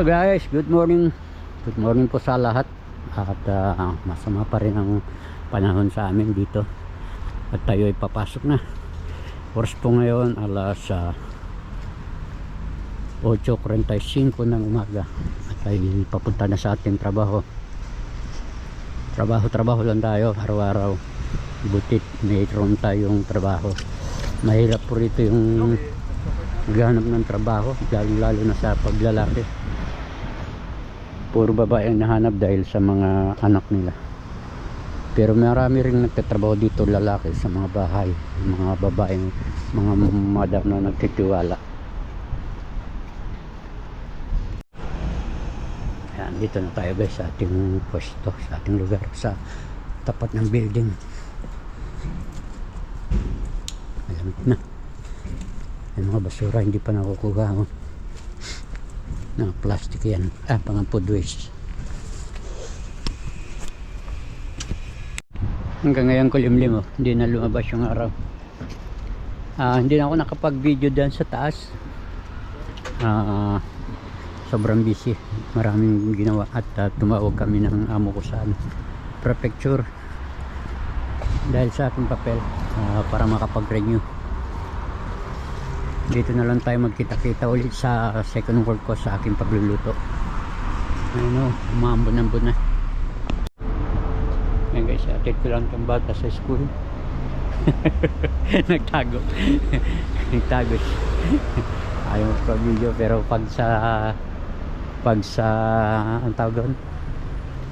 Hello guys, good morning. Good morning po sa lahat. At ah, masama pa rin ang panahon sa amin dito. At tayo ay papasok na. Oras po ngayon alas ah, 8.45 ng umaga. At tayo papunta na sa ating trabaho. Trabaho-trabaho lang tayo araw-araw. Butit mayroon tayong trabaho. Mahirap po rito yung ganap ng trabaho lalo lalo na sa paglalaki puro babae ang nahanap dahil sa mga anak nila. Pero marami rin nagtatrabaho dito lalaki sa mga bahay mga babae mga madam na nagtitiwala. Yan dito na tayo guys sa ating pwesto sa ating lugar sa tapat ng building. Malamig na. Yung mga basura hindi pa nakukuha oh. Na plastic yan. Ah pang food waste hanggang ngayon kulimlim oh. hindi na lumabas yung araw. Ah, hindi na ako nakapag video dyan sa taas. Ah, sobrang busy. Maraming ginawa at ah, tumawag kami ng amo ko sa ano, prefecture. Dahil sa aking papel ah, para makapag-renew dito na lang tayo magkita-kita ulit sa second work ko sa aking pagluluto. Ano, umambon-ambon na. Yan guys, atid ko lang itong bata sa school. Nagtago. Nagtago ayaw ko video pero pag sa pag sa ang tawag doon?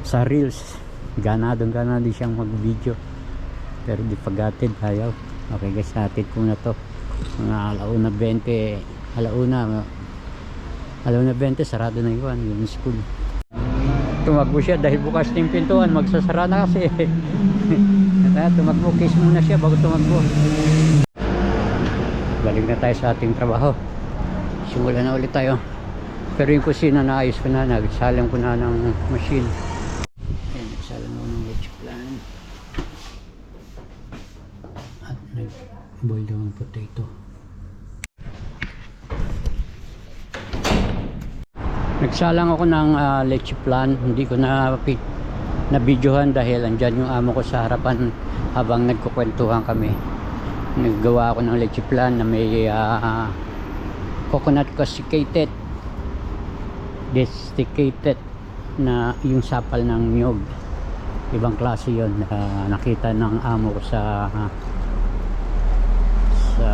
Sa reels ganadong ganado siyang mag video pero di pagatid ayaw. Okay guys atid ko na to mga alauna 20 alauna alauna 20 sarado na yun yung school. Tumakbo siya dahil bukas na yung pintuan magsasara na kasi. Kaya tumakbo kiss muna siya bago tumakbo balik na tayo sa ating trabaho. Simulan na ulit tayo. Pero yung kusina naayos ko na nagsalang ko na ng machine Ayan, nagsalang ko ng leche plan at potato nagsalang ako ng ah, leche plan hindi ko na na videohan dahil andyan yung amo ko sa harapan habang nagkukwentuhan kami. Naggawa ako ng leche plan na may ah, coconut casticated desiccated na yung sapal ng nyog ibang klase yon na nakita ng amo ko sa sa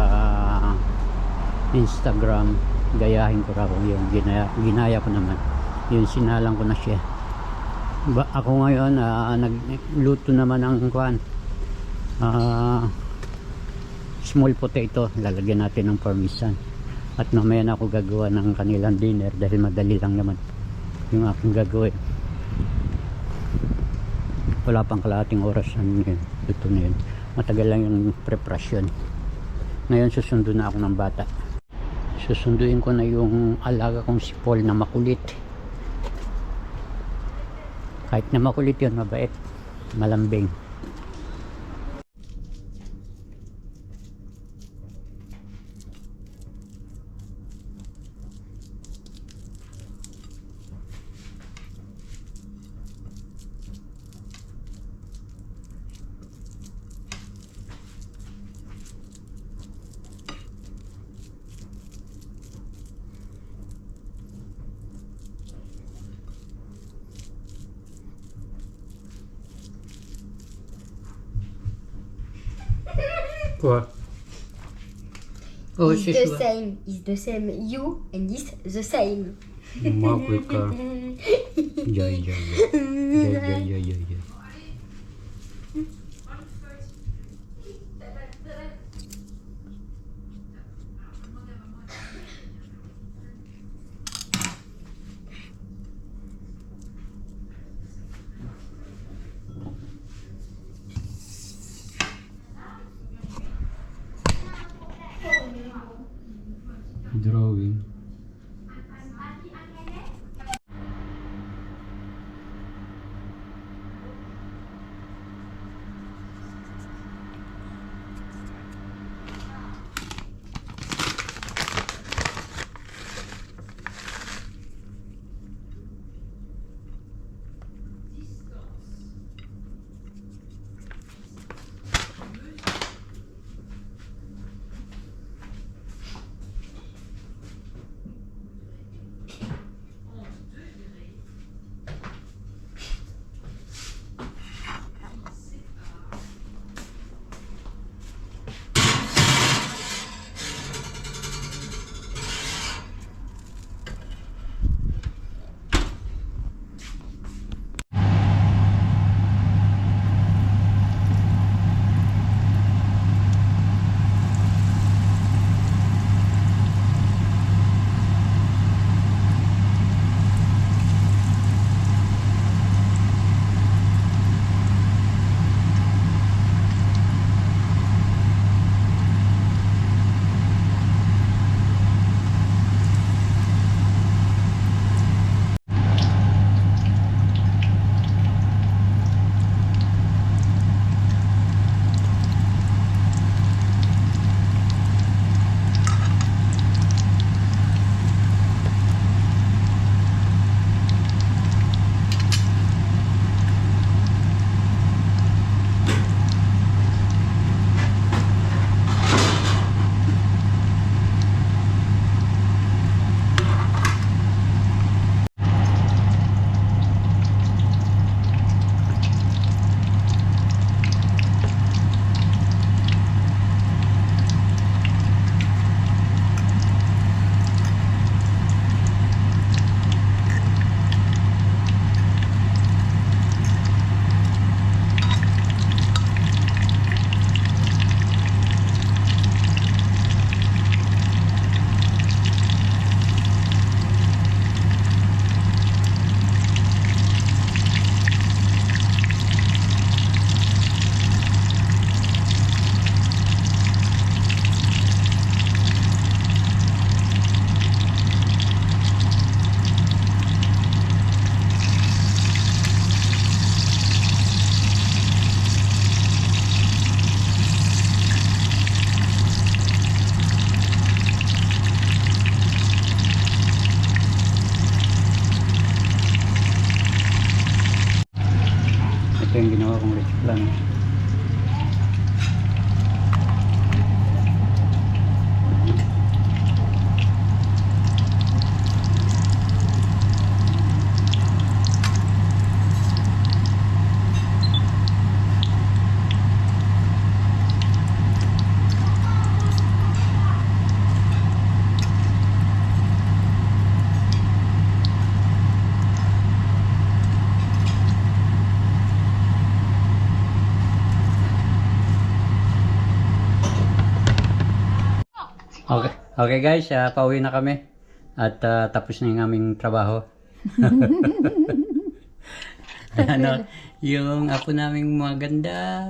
Instagram. Gayahin ko raw yung ginaya, ginaya ko naman. Yun sinalang ko na siya. Ba, ako ngayon ah, nagluto naman ng kwan. Ah, small potato. Lalagyan natin ng parmesan. At mamaya na ako gagawa ng kanilang dinner dahil madali lang naman yung aking gagawin. Wala pang kalahating oras ano yun luto na yun. Matagal lang yung preparasyon ngayon susundo na ako ng bata. Susunduin ko na yung alaga kong si Paul na makulit. Kahit na makulit yun mabait malambing Oh, it's the same. It's the same. You and it's the same. doing Okay, okay guys, ah, pauwi na kami. At ah, tapos na yung aming trabaho. ano, yung apo naming maganda.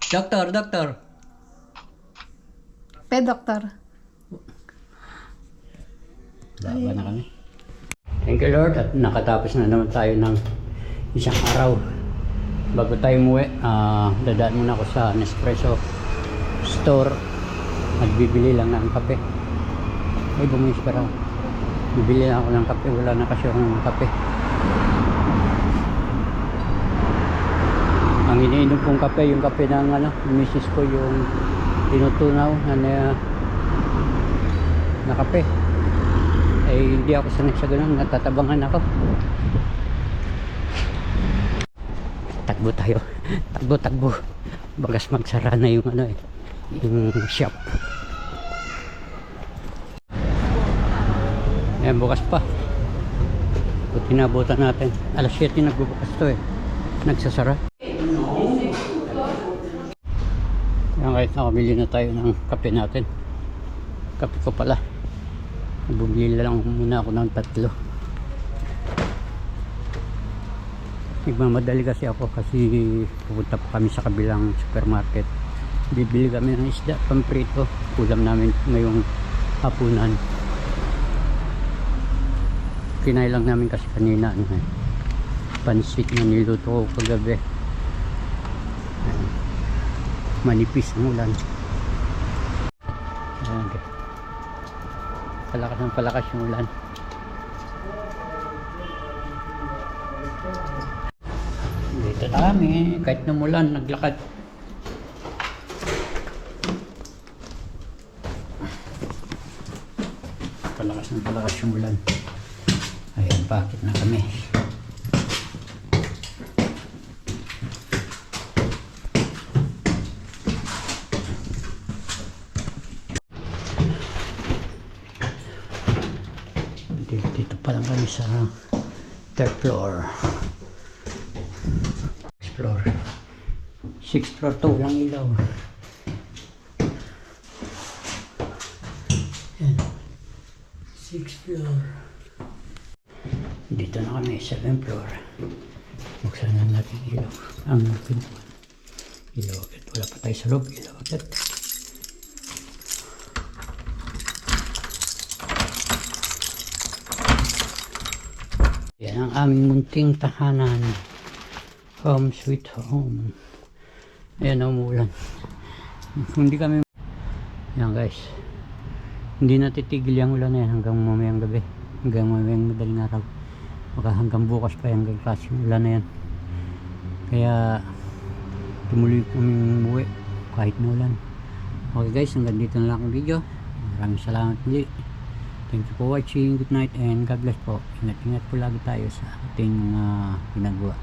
Doktor, doktor. Pe, doktor. Laban na kami. Thank you Lord at nakatapos na naman tayo ng isang araw. Bago tayo umuwi, ah, dadaan muna ako sa Nespresso store at bibili lang ng kape. Ay, bumis pa raw. Bibili lang ako ng kape. Wala na kasi ako ng kape. Ang iniinom kong kape, yung kape ng ano, misis ko, yung tinutunaw na, na, na kape eh hindi ako sanay sa ganun natatabangan ako takbo tayo takbo takbo bagas magsara na yung ano eh yung shop. Ayan, bukas pa. Buti nabutan natin. Alas 7 nagbubukas to eh. Nagsasara. Ayan, kahit nakabili na tayo ng kape natin. Kape ko pala. Bumili lang muna ako ng tatlo. Nagmamadali kasi ako kasi pupunta pa kami sa kabilang supermarket bibili kami ng isda pamprito. Ulam namin ngayong hapunan. Kinain lang namin kasi kanina ano, eh, pansit na niluto ko kagabi. Manipis ang ulan. Okay. Palakas ng palakas yung ulan. Dito na kami kahit numulan naglakad palakas ng palakas yung ulan. Ayan bakit na kami? Dito, dito pa lang kami sa third floor. Floor. Sixth floor to walang ilaw yan sixth floor dito seventh floor buksan na natin ilaw ang pintuan ilaw agad wala pa tayo sa loob ilaw Yan ang aming munting tahanan. Home sweet home. Ayan ang umulan. Hindi kami... Yan guys. Hindi na titigil yung ulan na yan hanggang mamayang gabi. Hanggang mamayang madaling araw. Baka hanggang bukas pa yung klase yung ulan na yan. Kaya tumuloy kaming umuwi kahit na ulan. Okay guys, hanggang dito na lang ang video. Maraming salamat muli. Thank you for watching. Good night and God bless po. Ingat-ingat po lagi tayo sa ating mga ginagawa.